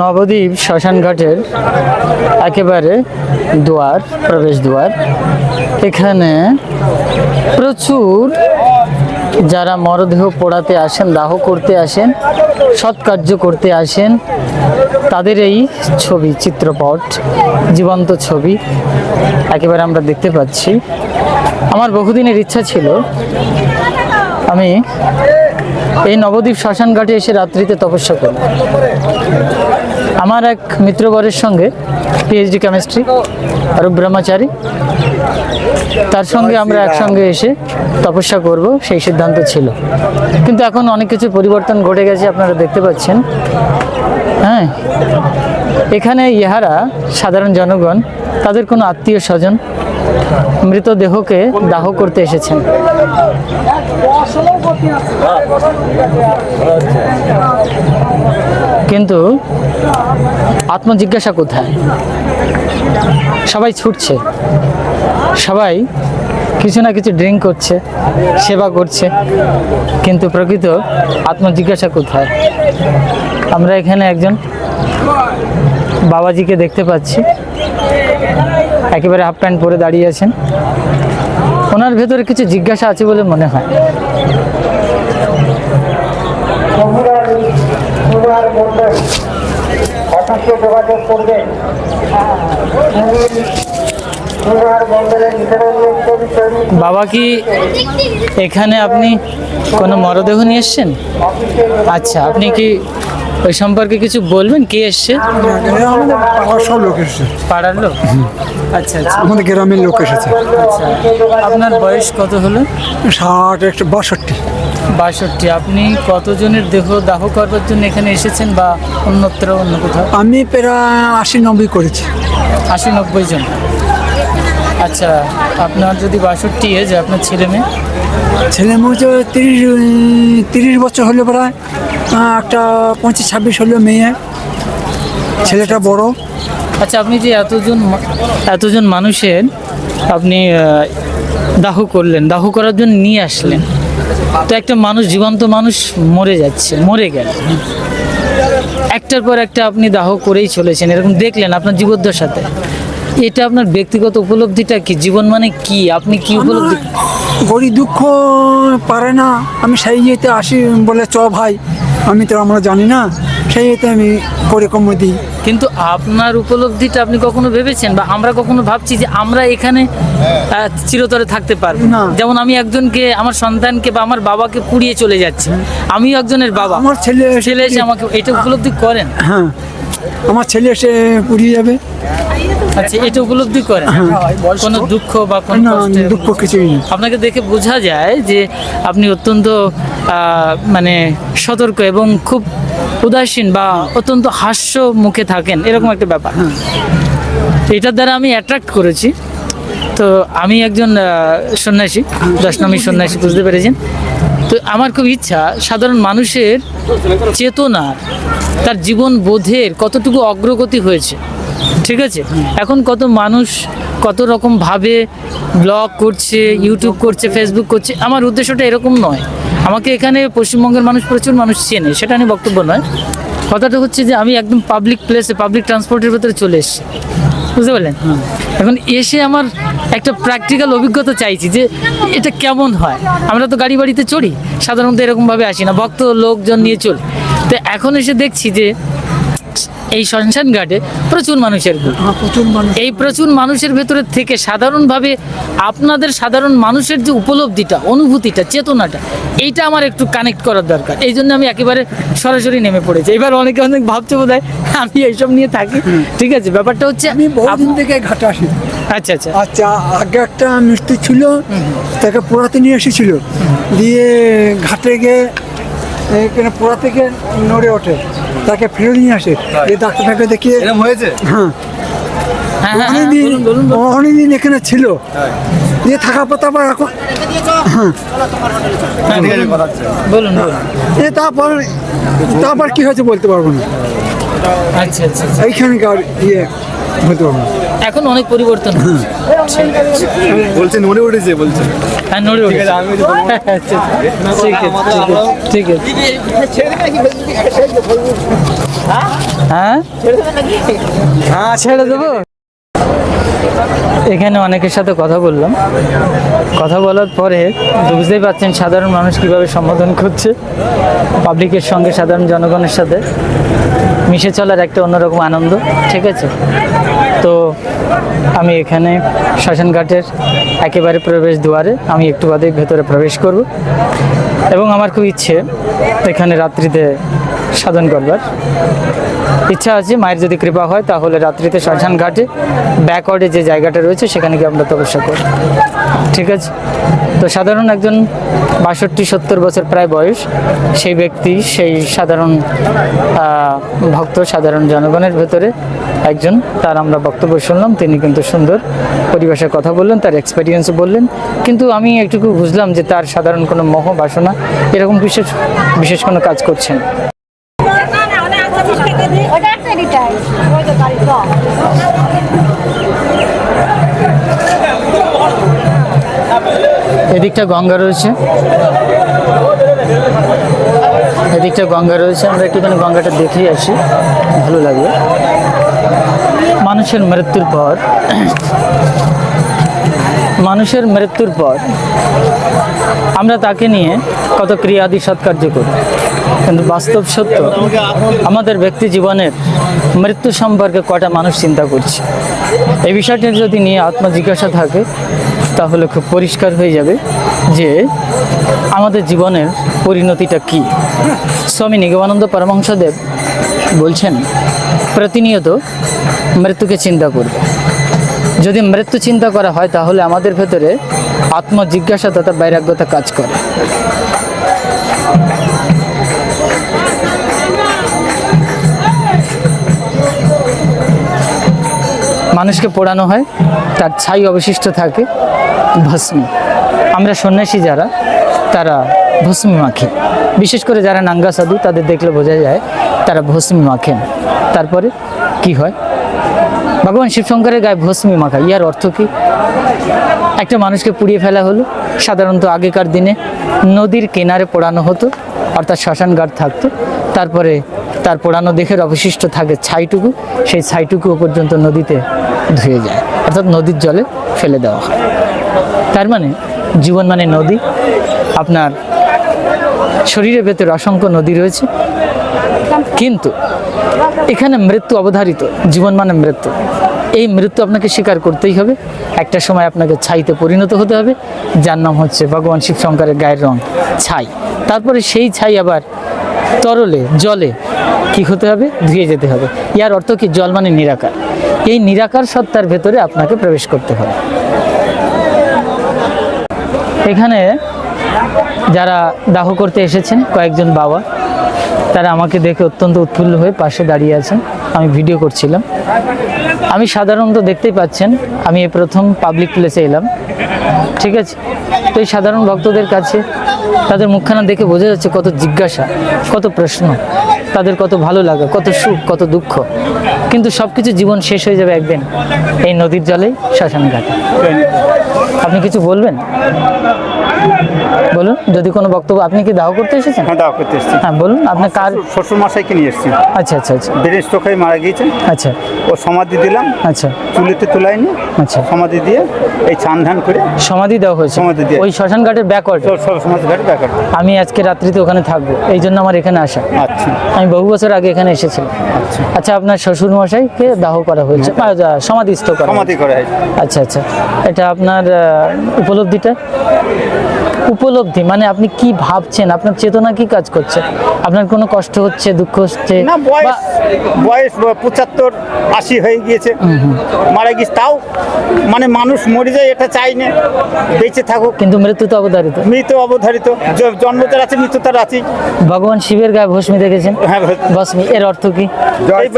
নবদ্বীপ শ্মশানঘাটের একেবারে দুয়ার, প্রবেশ দুয়ার। এখানে প্রচুর যারা মরদেহ পোড়াতে আসেন, দাহ করতে আসেন, সৎকার্য করতে আসেন, তাদের এই ছবি, চিত্রপট, জীবন্ত ছবি একেবারে আমরা দেখতে পাচ্ছি। আমার বহুদিনের ইচ্ছা ছিল আমি এই নবদ্বীপ শ্মশান ঘাটে এসে রাত্রিতে তপস্যা করব আমার এক মিত্রবরের সঙ্গে পিএইচডি কেমিস্ট্রি অরূপ ব্রহ্মচারী। তার সঙ্গে আমরা একসঙ্গে এসে তপস্যা করব সেই সিদ্ধান্ত ছিল। কিন্তু এখন অনেক কিছু পরিবর্তন ঘটে গেছে আপনারা দেখতে পাচ্ছেন। হ্যাঁ এখানে ইহারা সাধারণ জনগণ তাদের কোনো আত্মীয় স্বজন মৃতদেহকে দাহ করতে এসেছেন। কিন্তু আত্মজিজ্ঞাসা কোথায়? সবাই ছুটছে। সবাই কিছু না কিছু ড্রিঙ্ক করছে, সেবা করছে, কিন্তু প্রকৃত আত্মজিজ্ঞাসা কোথায়? আমরা এখানে একজন বাবাজিকে দেখতে পাচ্ছি। একেবারে হাফ প্যান্ট পরে দাঁড়িয়ে আছেন। ওনার ভেতরে কিছু জিজ্ঞাসা আছে বলে মনে হয়। বাবা কি এখানে আপনি কোনো মরদেহ নিয়ে এসছেন? আচ্ছা আপনি কি ওই সম্পর্কে কিছু বলবেন? কে এসছে? পাড়ার সব লোক এসেছে। পাড়ার লোক? আচ্ছা আচ্ছা। আমাদের গ্রামের লোক এসেছে। আচ্ছা। আপনার বয়স কত হলো? ষাট একশো বাষট্টি। বাষট্টি। আপনি কতজনের দেহ দাহ করবার জন্য এখানে এসেছেন বা অন্যত্র অন্য কোথাও? আমি প্রায় আশি নব্বই করেছি। আশি নব্বই জন। আচ্ছা আপনার যদি বাষট্টি এজ আপনার ছেলে মেয়ে? ছেলে মেয়ে তিরিশ তিরিশ বছর হলো প্রায়। একটা পঁচিশ ছাব্বিশ হলো মেয়ে। ছেলেটা বড়। আচ্ছা আপনি যে এতজন এতজন মানুষের আপনি দাহ করলেন দাহ করার জন্য নিয়ে আসলেন তো একটা মানুষ জীবন্ত মানুষ মরে যাচ্ছে মরে গেল। একটার পর একটা আপনি দাহ করেই চলেছেন এরকম দেখলেন আপনার জীবদ্দশাতে। এটা আপনার ব্যক্তিগত উপলব্ধিটা কি? জীবন মানে কি? আপনি কি উপলব্ধি গরিব দুঃখ পারে না। আমি সেই ইয়েতে আসি বলে চ ভাই। আমি তো আমরা জানি না সেই আমি করে কম দিই। কিন্তু আপনার উপলব্ধিটা আপনি কখনো ভেবেছেন বা আমরা কখনো ভাবছি যে আমরা এখানে চিরতরে থাকতে পারব? না। যেমন আমি একজনকে আমার সন্তানকে বা আমার বাবাকে পুড়িয়ে চলে যাচ্ছি। আমিও একজনের বাবা। আমার ছেলে ছেলে এসে আমাকে এটা উপলব্ধি করেন? হ্যাঁ। আমার ছেলে এসে পুড়িয়ে যাবে। আচ্ছা এটা উপলব্ধি করেন? কোনো দুঃখ বা কোনো দুঃখ কিছুই নেই। আপনাকে দেখে বোঝা যায় যে আপনি অত্যন্ত মানে সতর্ক এবং খুব উদাসীন বা অত্যন্ত হাস্য মুখে থাকেন। এরকম একটা ব্যাপার। তো এটার দ্বারা আমি অ্যাট্রাক্ট করেছি। তো আমি একজন সন্ন্যাসী দশনামী সন্ন্যাসী বুঝতে পেরেছেন? তো আমার খুব ইচ্ছা সাধারণ মানুষের চেতনা তার জীবন বোধের কতটুকু অগ্রগতি হয়েছে? ঠিক আছে? এখন কত মানুষ কত রকম ভাবে ব্লগ করছে, ইউটিউব করছে ফেসবুক করছে, আমার উদ্দেশ্যটা এরকম নয়। আমাকে এখানে পশ্চিমবঙ্গের মানুষ প্রচুর মানুষ চেনে, সেটা নিয়ে বক্তব্য নয়। কথাটা হচ্ছে যে আমি একদম পাবলিক প্লেসে পাবলিক ট্রান্সপোর্টের ভেতরে চলে এসেছি। বুঝতে পারলেন? এখন এসে আমার একটা প্র্যাকটিক্যাল অভিজ্ঞতা চাইছি যে এটা কেমন হয়। আমরা তো গাড়ি বাড়িতে চড়ি, সাধারণত এরকমভাবে আসি না, ভক্ত, লোকজন নিয়ে চলি। তো এখন এসে দেখছি যে এই শ্মশান ঘাটে প্রচুর মানুষের হ্যাঁ, প্রচুর মানুষ। এই প্রচুর মানুষের ভেতরে থেকে সাধারণভাবে আপনাদের সাধারণ মানুষের যে উপলব্ধিটা অনুভূতিটা চেতনাটা এইটা আমার একটু কানেক্ট করার দরকার। এই জন্য আমি একেবারে সরাসরি নেমে পড়েছি। এবার অনেকে অনেক ভাবছে বোধ আমি এইসব নিয়ে থাকি। ঠিক আছে ব্যাপারটা হচ্ছে আমি বহুদিন থেকে ঘাটে আসি। আচ্ছা আচ্ছা। আচ্ছা আগে একটা মিস্ত্রি ছিল তাকে পোড়াতে নিয়ে এসেছিল। দিয়ে ঘাটে গিয়ে এখানে পোড়া থেকে নড়ে ওঠে। তাকে ফেরত নিয়ে আসে। দিয়ে ডাক্তারটাকে দেখিয়ে এরকম হয়েছে? হ্যাঁ। হ্যাঁ হ্যাঁ, হ্যাঁ অনেকদিন। অনেকদিন এখানে ছিল। দিয়ে থাকা পর তারপর এখন হ্যাঁ, বলুন তারপর তারপর কি হয়েছে বলতে পারব না। আচ্ছা আচ্ছা আচ্ছা। এইখানকার ইয়ে। বলতে পারব এখন অনেক পরিবর্তন হয়েছে। বলছেন মনে উঠেছে বলছেন হ্যাঁ নড়ে বলব। আচ্ছা, ঠিক আছে ঠিক আছে ঠিক আছে। হ্যাঁ? হ্যাঁ ছেড়ে দেবো। এখানে অনেকের সাথে কথা বললাম। কথা বলার পরে বুঝতেই পারছেন সাধারণ মানুষ কীভাবে সম্বোধন করছে। পাবলিকের সঙ্গে সাধারণ জনগণের সাথে। মিশে চলার একটা অন্যরকম আনন্দ, ঠিক আছে? তো আমি এখানে শ্মশানঘাটের একেবারে প্রবেশ দুয়ারে, আমি একটু বাদে ভেতরে প্রবেশ করব। এবং আমার খুব ইচ্ছে এখানে রাত্রিতে সাধন করবার। ইচ্ছা আছে, মায়ের যদি কৃপা হয়, তাহলে রাত্রিতে শ্মশান ঘাটে ব্যাকওয়ার্ডে যে জায়গাটা রয়েছে, সেখানে গিয়ে আমরা তপস্যা করি ঠিক আছে? তো সাধারণ একজন বাষট্টি, সত্তর বছর প্রায় বয়স, সেই ব্যক্তি, সেই সাধারণ ভক্ত, সাধারণ জনগণের ভেতরে একজন, তার আমরা বক্তব্য শুনলাম, তিনি কিন্তু সুন্দর পরিবেশের কথা বললেন, তার এক্সপেরিয়েন্স বললেন। কিন্তু আমি একটুকু বুঝলাম যে তার সাধারণ কোনো মোহ, বাসনা, এরকম বিশেষ বিশেষ কোনো কাজ করছেন। ওটা ওই তো গাড়ি তো এদিকটা গঙ্গা রয়েছে। এদিকটা গঙ্গা রয়েছে। আমরা একটুখানি গঙ্গাটা দেখেই আসি। ভালো লাগবে মানুষের মৃত্যুর পর, মানুষের মৃত্যুর পর আমরা তাকে নিয়ে কত ক্রিয়াদি সৎকার্য করি। কিন্তু বাস্তব সত্য, আমাদের ব্যক্তি জীবনের মৃত্যু সম্পর্কে কটা মানুষ চিন্তা করছে? এই বিষয়টি যদি নিয়ে আত্মজিজ্ঞাসা থাকে, তাহলে খুব পরিষ্কার হয়ে যাবে যে আমাদের জীবনের পরিণতিটা কি। স্বামী নিগমানন্দ পরমহংসদেব বলছেন, প্রতিনিয়ত মৃত্যুকে চিন্তা করবে। যদি মৃত্যু চিন্তা করা হয়, তাহলে আমাদের ভেতরে আত্মজিজ্ঞাসা তথা বৈরাগ্যতা কাজ করে। মানুষকে পোড়ানো হয়, তার ছাই অবশিষ্ট থাকে, ভস্মী। আমরা সন্ন্যাসী যারা, তারা ভস্মি মাখে। বিশেষ করে যারা নাঙ্গা সাধু, তাদের দেখলে বোঝা যায়, তারা ভস্মি মাখেন তারপরে কি হয়? ভগবান শিবশঙ্করের গায়ে ভস্মী মাখা। ইয়ার অর্থ কি? একটা মানুষকে পুড়িয়ে ফেলা হলো। সাধারণত আগেকার দিনে নদীর কিনারে পোড়ানো হতো, অর্থাৎ শ্মশান ঘাট থাকতো। তারপরে তার পোড়ানো দেহের অবশিষ্ট থাকে ছাইটুকু, সেই ছাইটুকু পর্যন্ত নদীতে ধুয়ে যায়। অর্থাৎ নদীর জলে ফেলে দেওয়া হয়। তার মানে জীবন মানে নদী। আপনার শরীরের ভেতরে অসংখ্য নদী রয়েছে। কিন্তু এখানে মৃত্যু অবধারিত, জীবন মানে মৃত্যু। এই মৃত্যু আপনাকে স্বীকার করতেই হবে। একটা সময় আপনাকে ছাইতে পরিণত হতে হবে। যার নাম হচ্ছে ভগবান শিব শঙ্করের গায়ের রং ছাই। তারপরে সেই ছাই আবার তরলে, জলে কি হতে হবে? ধুয়ে যেতে হবে। ইয়ার অর্থ কি? জল মানে নিরাকার। এই নিরাকার সত্তার ভেতরে আপনাকে প্রবেশ করতে হবে। এখানে যারা দাহ করতে এসেছেন, কয়েকজন বাবা, তারা আমাকে দেখে অত্যন্ত উৎফুল্ল হয়ে পাশে দাঁড়িয়ে আছেন। আমি ভিডিও করছিলাম। আমি সাধারণত দেখতেই পাচ্ছেন, আমি এই প্রথম পাবলিক প্লেসে এলাম। ঠিক আছে? তো এই সাধারণ ভক্তদের কাছে তাদের মুখখানা দেখে বোঝা যাচ্ছে কত জিজ্ঞাসা, কত প্রশ্ন, তাদের কত ভালো লাগা, কত সুখ, কত দুঃখ। কিন্তু সব কিছু জীবন শেষ হয়ে যাবে একদিন এই নদীর জলেই শ্মশান ঘাটে আপনি কিছু বলবেন? বলুন যদি কোনো বক্তব্য আপনি কি দাহ করতে এসেছেন? হ্যাঁ দাওয়া করতে এসেছি। হ্যাঁ বলুন আপনার কার শ্বশুর মশাইকে নিয়ে এসেছি। আচ্ছা আচ্ছা আচ্ছা। ব্রেন স্ট্রোক হয়ে মারা গিয়েছে। আচ্ছা। ও সমাধি দিলাম। আচ্ছা। চুলিতে তুলাইনি। আচ্ছা। সমাধি দিয়ে এই চান ধান করে সমাধি দেওয়া হয়েছে। সমাধি দেয়া। ওই শ্মশান ঘাটের ব্যাকওয়ার্ড সমাধি ঘাটে ব্যাপার আমি আজকে রাত্রিতে ওখানে থাকব। এই জন্য আমার এখানে আসা। আচ্ছা। আমি বহু বছর আগে এখানে এসেছিলাম। আচ্ছা। আচ্ছা আপনার শ্বশুর মশাইকে দাহ করা হয়েছে। সমাধিস্থ করা সমাধি করা হয়েছে। আচ্ছা আচ্ছা। এটা আপনার উপলব্ধিটা? উপলব্ধি? মানে আপনি কি ভাবছেন? আপনার চেতনা কি কাজ করছে? আপনার কোনো কষ্ট হচ্ছে দুঃখ হচ্ছে? না বয়স বয়স পঁচাত্তর আশি হয়ে গিয়েছে। মারা গিয়েছে তাও মানে মানুষ মরে যায় এটা চাই না। বেঁচে থাকুক। কিন্তু মৃত্যু তো অবধারিত। মৃত্যু অবধারিত। জন্ম তার আছে মৃত্যু তার আছে ভগবান শিবের গায়ে ভস্মী দেখেছেন? হ্যাঁ ভস্মী। এর অর্থ কি? এই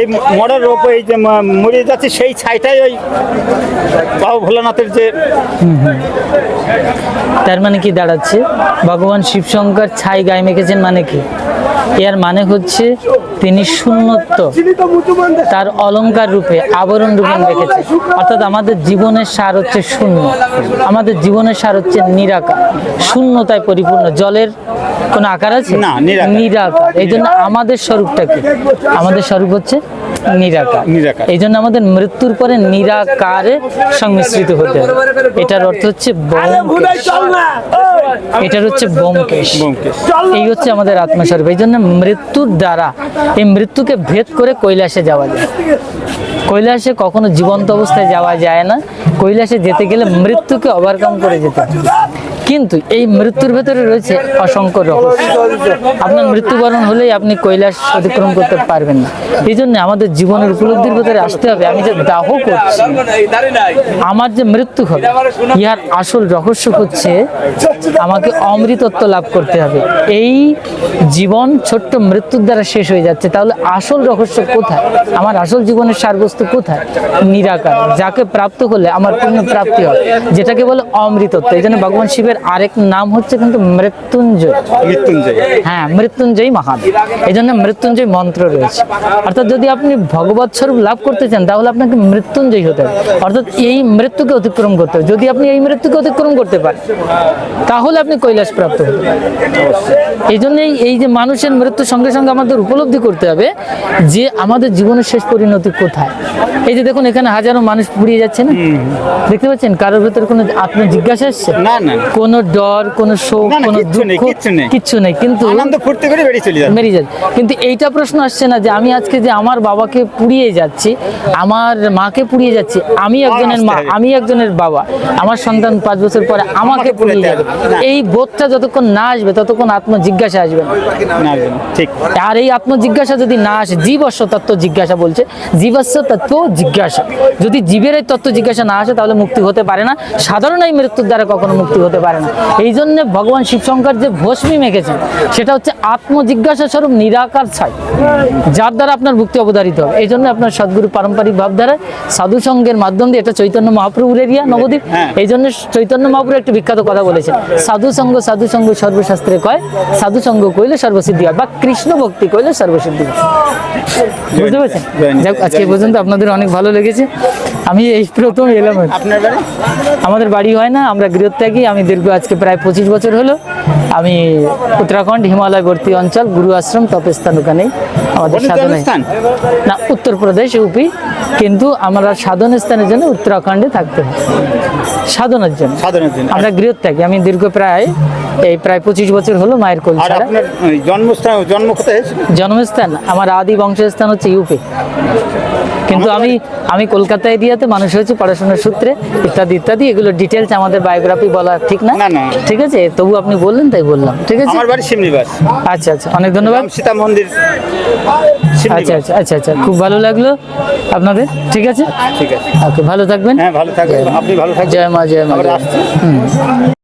এই মরার ওপর এই যে মরে যাচ্ছে সেই ছাইটাই ওই বাবু ভোলানাথের যে তার মানে কি দাঁড়াচ্ছে? ভগবান শিবশঙ্কর ছাই গায়ে মেখেছেন মানে কি? এর মানে হচ্ছে তিনি শূন্যত্ব তার অলঙ্কার রূপে আবরণ রূপে রেখেছে অর্থাৎ আমাদের জীবনের সার হচ্ছে শূন্য। আমাদের জীবনের সার হচ্ছে নিরাকার। শূন্যতায় পরিপূর্ণ। জলের কোনো আকার আছে। নিরাকার। এই জন্য আমাদের স্বরূপটা কি আমাদের স্বরূপ হচ্ছে নিরাকার। নিরাকার। এই জন্য আমাদের মৃত্যুর পরে নিরাকারে সংমিশ্রিত হতে হবে এটার অর্থ হচ্ছে এটার হচ্ছে ব্যোমকেশ। ব্যোমকেশ। এই হচ্ছে আমাদের আত্মস্বরূপ এই জন্য মৃত্যুর দ্বারা এই মৃত্যুকে ভেদ করে কৈলাসে যাওয়া যায়। কৈলাসে কখনো জীবন্ত অবস্থায় যাওয়া যায় না। কৈলাসে যেতে গেলে মৃত্যুকে ওভারকাম করে যেতে হয়। কিন্তু এই মৃত্যুর ভেতরে রয়েছে অসংখ্য রহস্য। আপনার মৃত্যুবরণ হলেই আপনি কৈলাস অতিক্রম করতে পারবেন না। এই জন্য আমাদের জীবনের উপলব্ধির ভেতরে আসতে হবে। আমি যে দাহ করছি, আমার যে মৃত্যু হবে, ইহার আসল রহস্য হচ্ছে আমাকে অমৃতত্ব লাভ করতে হবে। এই জীবন ছোট্ট মৃত্যুর দ্বারা শেষ হয়ে যাচ্ছে। তাহলে আসল রহস্য কোথায়? আমার আসল জীবনের সারবস্তু কোথায়? নিরাকার, যাকে প্রাপ্ত করলে আমার পূর্ণ প্রাপ্তি হয় যেটাকে বলে অমৃতত্ব। এই জন্য ভগবান শিবের আরেক নাম হচ্ছে কিন্তু মৃত্যুঞ্জয়। মৃত্যুঞ্জয়। হ্যাঁ মৃত্যুঞ্জয়ী মহাদেব এই জন্য মৃত্যুঞ্জয় মন্ত্র রয়েছে। অর্থাৎ যদি আপনি ভগবত স্বরূপ লাভ করতে চান তাহলে আপনাকে মৃত্যুঞ্জয়ী হতে হবে। অর্থাৎ এই মৃত্যুকে অতিক্রম করতে হবে। যদি আপনি এই মৃত্যুকে অতিক্রম করতে পারেন তাহলে আপনি কৈলাস প্রাপ্ত হতে এই জন্যই এই যে মানুষের মৃত্যুর সঙ্গে সঙ্গে আমাদের উপলব্ধি করতে হবে যে আমাদের জীবনের শেষ পরিণতি কোথায়। এই যে দেখুন এখানে হাজারো মানুষ পুড়িয়ে যাচ্ছে না? দেখতে পাচ্ছেন? কারোর ভেতরে কোনো আত্ম জিজ্ঞাসা আসছে? না, না। কোনো ডর কোনো শোক কোনো দুঃখ কিচ্ছু নেই। কিন্তু আনন্দ ফুর্তি করে বেরিয়ে চলে যাবে মেরে যাচ্ছে। কিন্তু এইটা প্রশ্ন আসছে না যে আমি আজকে যে আমার বাবাকে পুড়িয়ে যাচ্ছি আমার মাকে পুড়িয়ে যাচ্ছি আমি একজনের মা আমি একজনের বাবা আমার সন্তান পাঁচ বছর পরে আমাকে পুড়িয়ে যাবে। এই বোধটা যতক্ষণ না আসবে ততক্ষণ আত্ম জিজ্ঞাসা আসবে না। ঠিক। আর এই আত্মজিজ্ঞাসা যদি না আসে জীবস্ব তত্ত্ব জিজ্ঞাসা বলছে জীবস্ব তত্ত্ব জিজ্ঞাসা। যদি জীবের এই তত্ত্ব জিজ্ঞাসা না আসে তাহলে মুক্তি হতে পারে না। সাধারণ এই মৃত্যুর দ্বারা কখনো মুক্তি হতে পারে না। এই জন্য ভগবান শিবশঙ্কর যে ভস্মী মেখেছেন সেটা হচ্ছে আত্ম জিজ্ঞাসা স্বরূপ নিরাকার ছাই যার দ্বারা আপনার মুক্তি অবধারিত হবে। এই জন্য আপনার সদ্গুরু পারম্পরিক ভাবধারায় সাধু সঙ্গের মাধ্যম দিয়ে এটা চৈতন্য মহাপ্রভুর এরিয়া নবদ্বীপ হ্যাঁ। এই জন্য চৈতন্য মহাপ্রভু একটি বিখ্যাত কথা বলেছেন সাধু সঙ্গ সাধু সঙ্গ সর্বশাস্ত্রে কয় সাধু সঙ্গ কইলে সর্বসিদ্ধি হয় বা কৃষ্ণ ভক্তি কইলে সর্বসিদ্ধি হয়। বুঝতে পেরেছেন? যাক আজকে পর্যন্ত আপনাদের অনেক ভালো লেগেছে। আমি এই প্রথম এলাম। আমাদের বাড়ি হয় না আমরা গৃহত্যাগী আমি দীর্ঘ আজকে প্রায় পঁচিশ বছর হলো। আমি উত্তরাখণ্ড হিমালয়বর্তী অঞ্চল গুরু আশ্রম তপস্থান ওখানে আমাদের সাধনায় না উত্তরপ্রদেশ ইউপি কিন্তু আমরা সাধন স্থানের জন্য উত্তরাখণ্ডে থাকতে হয়। সাধনার জন্য। আমরা গৃহত্যাগী। আমি দীর্ঘ প্রায় এই প্রায় পঁচিশ বছর হলো মায়ের কোল ছাড়া। জন্মস্থান জন্ম কোথায়? জন্মস্থান আমার আদি বংশস্থান হচ্ছে ইউপি কিন্তু আমি আমি কলকাতা এরিয়াতে মানুষ হয়েছি পড়াশোনার সূত্রে ইত্যাদি ইত্যাদি এগুলো ডিটেলস আমাদের বায়োগ্রাফি বলা ঠিক না। ঠিক আছে? তবু আপনি বললেন তাই বললাম। ঠিক আছে? আমার বাড়ি শিমনিবাস আচ্ছা আচ্ছা। অনেক ধন্যবাদ। সীতা মন্দির আচ্ছা আচ্ছা আচ্ছা আচ্ছা। খুব ভালো লাগল আপনাদের। ঠিক আছে? ঠিক আছে। ওকে ভালো থাকবেন। হ্যাঁ ভালো থাকবেন। আপনি ভালো থাকবেন। জয় মা জয় মা। হুম।